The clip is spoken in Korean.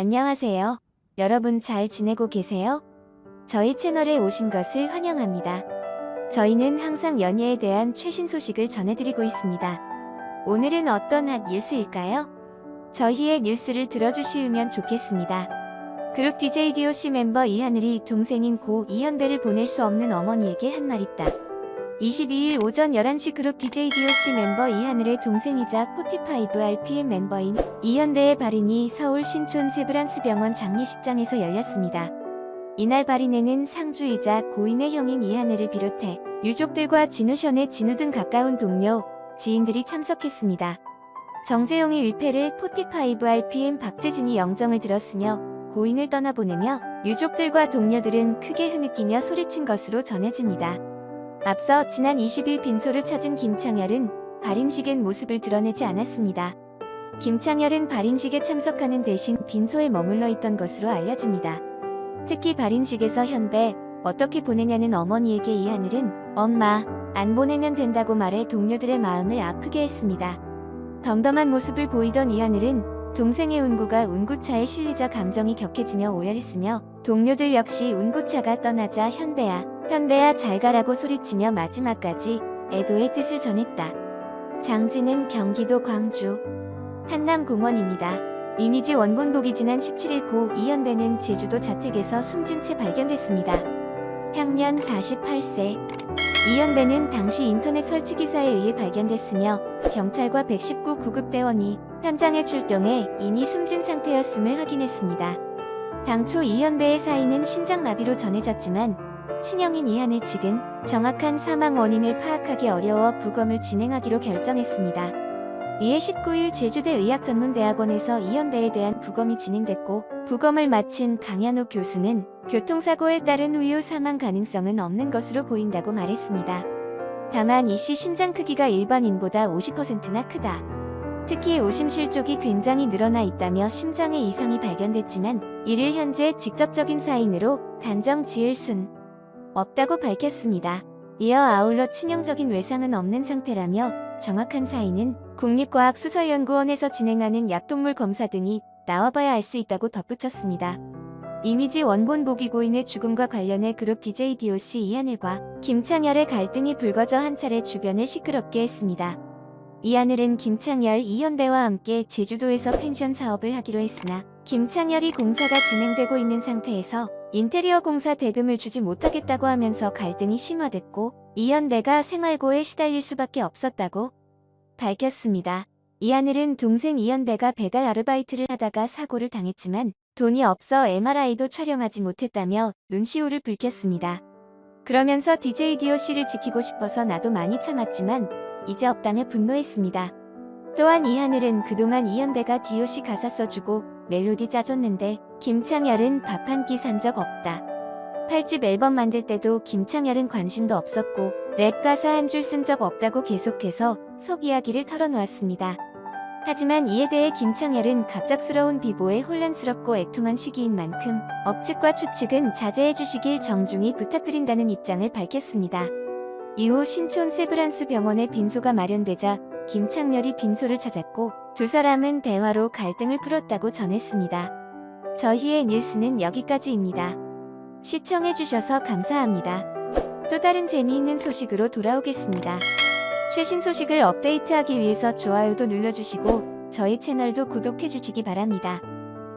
안녕하세요. 여러분 잘 지내고 계세요? 저희 채널에 오신 것을 환영합니다. 저희는 항상 연예에 대한 최신 소식을 전해드리고 있습니다. 오늘은 어떤 핫 뉴스일까요? 저희의 뉴스를 들어주시면 좋겠습니다. 그룹 DJ DOC 멤버 이하늘이 동생인 고 이현배를 보낼 수 없는 어머니에게 한 말 있다. 22일 오전 11시 그룹 DJ DOC 멤버 이하늘의 동생이자 45RPM 멤버인 이현배의 발인이 서울 신촌 세브란스 병원 장례식장에서 열렸습니다. 이날 발인에는 상주이자 고인의 형인 이하늘을 비롯해 유족들과 진우션의 진우 등 가까운 동료, 지인들이 참석했습니다. 정재용이 위패를 45RPM 박재진이 영정을 들었으며 고인을 떠나보내며 유족들과 동료들은 크게 흐느끼며 소리친 것으로 전해집니다. 앞서 지난 20일 빈소를 찾은 김창열은 발인식엔 모습을 드러내지 않았습니다. 김창열은 발인식에 참석하는 대신 빈소에 머물러 있던 것으로 알려집니다. 특히 발인식에서 현배 어떻게 보내냐는 어머니에게 이 하늘은 엄마 안 보내면 된다고 말해 동료들의 마음을 아프게 했습니다. 덤덤한 모습을 보이던 이 하늘은 동생의 운구가 운구차에 실리자 감정이 격해지며 오열했으며 동료들 역시 운구차가 떠나자 현배야 현배야 잘 가라고 소리치며 마지막까지 애도의 뜻을 전했다. 장지는 경기도 광주 한남공원입니다. 이미지 원본 복이 지난 17일 고 이현배는 제주도 자택에서 숨진 채 발견됐습니다. 향년 48세. 이현배는 당시 인터넷 설치 기사에 의해 발견됐으며 경찰과 119 구급대원이 현장에 출동해 이미 숨진 상태였음을 확인했습니다. 당초 이현배의 사인은 심장마비로 전해졌지만 친형인 이한을 측은 정확한 사망 원인을 파악하기 어려워 부검을 진행하기로 결정했습니다. 이에 19일 제주대 의학전문대학원에서 이현배에 대한 부검이 진행됐고 부검을 마친 강현우 교수는 교통사고에 따른 후유 사망 가능성은 없는 것으로 보인다고 말했습니다. 다만 이씨 심장 크기가 일반인보다 50%나 크다. 특히 오심실 쪽이 굉장히 늘어나 있다며 심장에 이상이 발견됐지만 이를 현재 직접적인 사인으로 단정 지을 순 없다고 밝혔습니다. 이어 아울러 치명적인 외상은 없는 상태라며 정확한 사인은 국립과학수사연구원에서 진행하는 약동물 검사 등이 나와봐야 알 수 있다고 덧붙였습니다. 이미지 원본 보기 고인의 죽음과 관련해 그룹 DJ DOC 이하늘과 김창열의 갈등이 불거져 한 차례 주변을 시끄럽게 했습니다. 이하늘은 김창열, 이현배와 함께 제주도에서 펜션 사업을 하기로 했으나 김창열이 공사가 진행되고 있는 상태에서 인테리어 공사 대금을 주지 못하겠다고 하면서 갈등이 심화됐고 이현배가 생활고에 시달릴 수밖에 없었다고 밝혔습니다. 이하늘은 동생 이현배가 배달 아르바이트를 하다가 사고를 당했지만 돈이 없어 MRI도 촬영하지 못했다며 눈시울을 붉혔습니다. 그러면서 DJ DOC를 지키고 싶어서 나도 많이 참았지만 이제 없다며 분노했습니다. 또한 이하늘은 그동안 이현배가 DOC 가사 써주고 멜로디 짜줬는데 김창열은 밥 한 끼 산 적 없다. 8집 앨범 만들 때도 김창열은 관심도 없었고 랩 가사 한 줄 쓴 적 없다고 계속해서 속 이야기를 털어놓았습니다. 하지만 이에 대해 김창열은 갑작스러운 비보에 혼란스럽고 애통한 시기인 만큼 억측과 추측은 자제해 주시길 정중히 부탁드린다는 입장을 밝혔습니다. 이후 신촌 세브란스 병원에 빈소가 마련되자 김창렬이 빈소를 찾았고 두 사람은 대화로 갈등을 풀었다고 전했습니다. 저희의 뉴스는 여기까지입니다. 시청해주셔서 감사합니다. 또 다른 재미있는 소식으로 돌아오겠습니다. 최신 소식을 업데이트하기 위해서 좋아요도 눌러주시고 저희 채널도 구독해주시기 바랍니다.